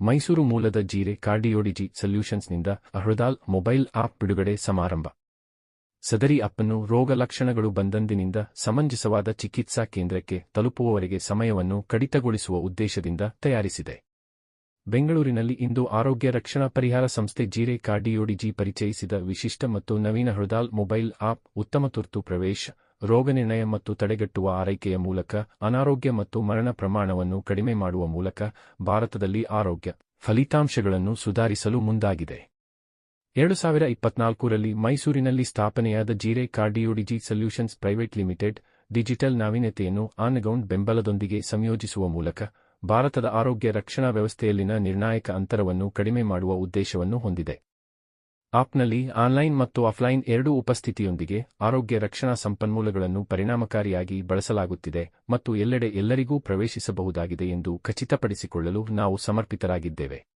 ಮೈಸೂರು ಮೂಲದ ಜೀರೆ ಕಾರ್ಡಿಯೋಡಿಜಿ ಸೊಲ್ಯೂಷನ್ಸ್ನಿಂದ ಅಹೃದಾಲ್ mobile app ಬಿಡುಗಡೆ ಸಮಾರಂಭ. ಸದರಿ ಅಪ್ಪನ್ನು ರೋಗ ಲಕ್ಷಣಗಳು ಬಂದಂದಿನಿಂದ ಸಮಂಜಸವಾದ ಚಿಕಿತ್ಸಾ ಕೇಂದ್ರಕ್ಕೆ ತಲುಪುವವರೆಗೆ ಸಮಯವನ್ನು ಕಡಿತಗೊಳಿಸುವ ಉದ್ದೇಶದಿಂದ ತಯಾರಿಸಿದೆ. ಬೆಂಗಳೂರಿನಲ್ಲಿ ಇಂದು ಆರೋಗ್ಯ ರಕ್ಷಣಾ ಪರಿಹಾರ ಸಂಸ್ಥೆ ಜೀರೆ ಕಾರ್ಡಿಯೋಡಿಜಿ ಪರಿಚಯಿಸಿದ ವಿಶಿಷ್ಟ ಮತ್ತು ನವೀನ ಹೃದಾಲ್ ಮೊಬೈಲ್ ಆಪ್ ಉತ್ತಮ ತುರ್ತು ಪ್ರವೇಶ ರೋಗನಿರ್ಣಯ ಮತ್ತು ತಡೆಗಟ್ಟುವ ಆರೈಕೆಯ ಮೂಲಕ ಅನಾರೋಗ್ಯ ಮತ್ತು ಮರಣ ಪ್ರಮಾಣವನ್ನು ಕಡಿಮೆ ಮಾಡುವ ಮೂಲಕ ಭಾರತದಲ್ಲಿ ಆರೋಗ್ಯ ಫಲಿತಾಂಶಗಳನ್ನು ಸುಧಾರಿಸಲು ಮುಂದಾಗಿದೆ. ಎರಡು ಸಾವಿರ ಇಪ್ಪತ್ನಾಲ್ಕರಲ್ಲಿ ಮೈಸೂರಿನಲ್ಲಿ ಸ್ಥಾಪನೆಯಾದ Jeere CardioDigi solutions private limited digital ನಾವೀನ್ಯತೆಯನ್ನು on ground ಬೆಂಬಲದೊಂದಿಗೆ ಸಂಯೋಜಿಸುವ ಮೂಲಕ ಭಾರತದ ಆರೋಗ್ಯ ರಕ್ಷಣಾ ವ್ಯವಸ್ಥೆಯಲ್ಲಿನ ನಿರ್ಣಾಯಕ ಅಂತರವನ್ನು ಕಡಿಮೆ ಮಾಡುವ ಉದ್ದೇಶವನ್ನು ಹೊಂದಿದೆ. ಆಪ್ನಲ್ಲಿ ಆನ್ಲೈನ್ ಮತ್ತು ಆಫ್ಲೈನ್ ಎರಡೂ ಉಪಸ್ಥಿತಿಯೊಂದಿಗೆ ಆರೋಗ್ಯ ರಕ್ಷಣಾ ಸಂಪನ್ಮೂಲಗಳನ್ನು ಪರಿಣಾಮಕಾರಿಯಾಗಿ ಬಳಸಲಾಗುತ್ತಿದೆ ಮತ್ತು ಎಲ್ಲೆಡೆ ಎಲ್ಲರಿಗೂ ಪ್ರವೇಶಿಸಬಹುದಾಗಿದೆ ಎಂದು ಖಚಿತಪಡಿಸಿಕೊಳ್ಳಲು ನಾವು ಸಮರ್ಪಿತರಾಗಿದ್ದೇವೆ.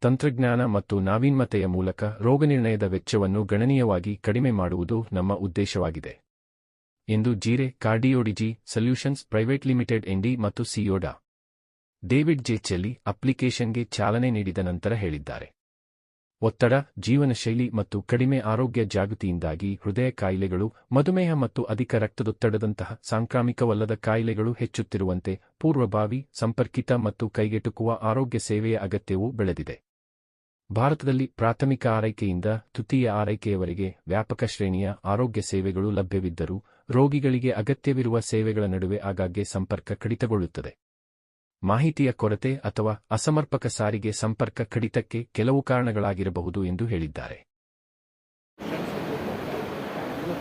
ತಂತ್ರಜ್ಞಾನ ಮತ್ತು ನಾವೀನ್ಯತೆಯ ಮೂಲಕ ರೋಗನಿರ್ಣಯದ ವೆಚ್ಚವನ್ನು ಗಣನೀಯವಾಗಿ ಕಡಿಮೆ ಮಾಡುವುದು ನಮ್ಮ ಉದ್ದೇಶವಾಗಿದೆ. ಎಂದು Jeere CardioDigi solutions private limited MD ಮತ್ತು ಸಿಯೋಡಾ ಡೇವಿಡ್ ಜೆ. ಚೆಲ್ಲಿ ಅಪ್ಲಿಕೇಶನ್ಗೆ ಚಾಲನೆ ನೀಡಿದ ನಂತರ ಹೇಳಿದ್ದಾರೆ. ಒತ್ತಡ, ಜೀವನಶೈಲಿ ಮತ್ತು ಕಡಿಮೆ ಆರೋಗ್ಯ ಜಾಗೃತಿಯಿಂದಾಗಿ ಹೃದಯ ಕಾಯಿಲೆಗಳು, ಮಧುಮೇಹ ಮತ್ತು ಅಧಿಕ ರಕ್ತದೊತ್ತಡದಂತಹ ಸಾಂಕ್ರಾಮಿಕವಲ್ಲದ ಕಾಯಿಲೆಗಳು ಹೆಚ್ಚುತ್ತಿರುವಂತೆ ಪೂರ್ವಭಾವಿ, ಸಂಪರ್ಕಿತ ಮತ್ತು ಕೈಗೆಟುಕುವ ಆರೋಗ್ಯ ಸೇವೆಯ ಅಗತ್ಯವೂ ಬೆಳೆದಿದೆ. ಭಾರತದಲ್ಲಿ ಪ್ರಾಥಮಿಕ ಆರೈಕೆಯಿಂದ ತೃತೀಯ ಆರೈಕೆಯವರೆಗೆ ವ್ಯಾಪಕ ಶ್ರೇಣಿಯ ಆರೋಗ್ಯ ಸೇವೆಗಳು ಲಭ್ಯವಿದ್ದರೂ ರೋಗಿಗಳಿಗೆ ಅಗತ್ಯವಿರುವ ಸೇವೆಗಳ ನಡುವೆ ಆಗಾಗ್ಗೆ ಸಂಪರ್ಕ ಕಡಿತಗೊಳ್ಳುತ್ತದೆ. ಮಾಹಿತಿಯ ಕೊರತೆ ಅಥವಾ ಅಸಮರ್ಪಕ ಸಾರಿಗೆ ಸಂಪರ್ಕ ಕಡಿತಕ್ಕೆ ಕೆಲವು ಕಾರಣಗಳಾಗಿರಬಹುದು ಎಂದು ಹೇಳಿದ್ದಾರೆ.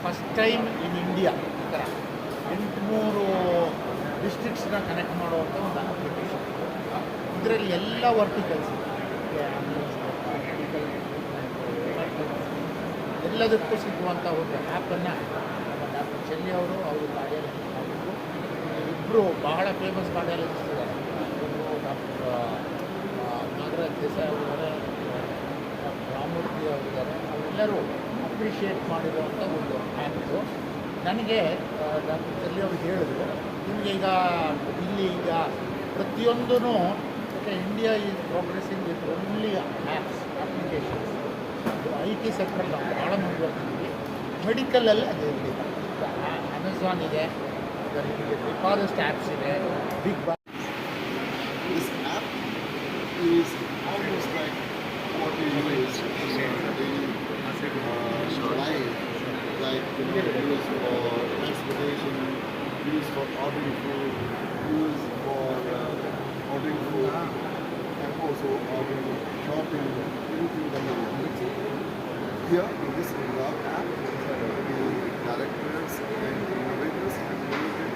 ಫಸ್ಟ್ ಟೈಮ್ ಇನ್ ಇಂಡಿಯಾ ಥರ ಎಂಟುನೂರು ಡಿಸ್ಟ್ರಿಕ್ಟ್ಸ್ನ ಕನೆಕ್ಟ್ ಮಾಡುವಂಥ ಒಂದು ಅಪ್ಲಿಕೇಶನ್ ಇದರಲ್ಲಿ ಎಲ್ಲ ವರ್ಟಿಕಲ್ಸ್ ಎಲ್ಲದಕ್ಕೂ ಸಿಗುವಂಥ ಒಂದು ಆ್ಯಪನ್ನು ಡಾಕ್ಟರ್ ಚೆಲ್ಲಿ ಅವರು ಅವರು ಕಾರ್ಡಿಯಾಲಜಿಸ್ಟ್ ಇಬ್ಬರು ಬಹಳ famous cardiologist doctor Nagaraj Desai ಅವರಿದ್ದಾರೆ ಡಾಕ್ಟರ್ ರಾಮಮೂರ್ತಿ ಅವರಿದ್ದಾರೆ. ಅವರೆಲ್ಲರೂ ಅಪ್ರಿಷಿಯೇಟ್ ಮಾಡಿರುವಂಥ ಒಂದು ಆ್ಯಪ್ಸು ನನಗೆ ಡಾಕ್ಟರ್ ಚಲ್ಲಿ ಅವರು ಹೇಳಿದ್ರು, ನಿಮಗೆ ಈಗ ಇಲ್ಲಿ ಈಗ ಪ್ರತಿಯೊಂದೂ ಯಾಕೆ India is progressing with only apps applications I T ಸೆಕ್ಟ್ರಲ್ಲಿ ನಾವು ಭಾಳ ಮುಂದುವರೆದಿದ್ದೀವಿ. ಮೆಡಿಕಲಲ್ಲಿ ಅದು ಇರಲಿಲ್ಲ ಅಮೆಝಾನ್ ಇದೆ ಅದರಲ್ಲಿ ಬೇಕಾದಷ್ಟು ಆ್ಯಪ್ಸ್ ಇದೆ ಬಿಗ್ ಬಾ like you know, use for transportation, use for ordering food, use for uh, ordering food, and also ordering shopping, anything that you want. Here in this Ringard app, the directors and innovators have created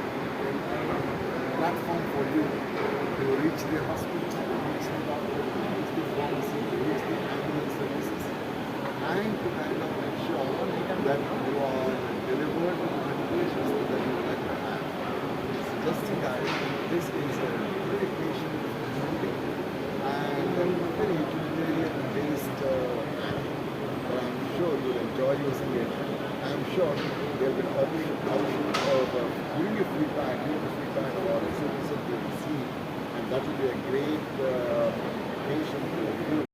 a platform for you to reach the hospital, reach the doctor, reach the pharmacy, reach the ambulance services, and to kind of that you are delivered with medications that you would like to have. It's just a guide. This is a very patient friendly and a very utilitarian based uh. But I'm sure you'll enjoy using it. I'm sure there will be option, option of uh, giving you feedback, giving you feedback about the services you receive, and that will be a great uh, patient review.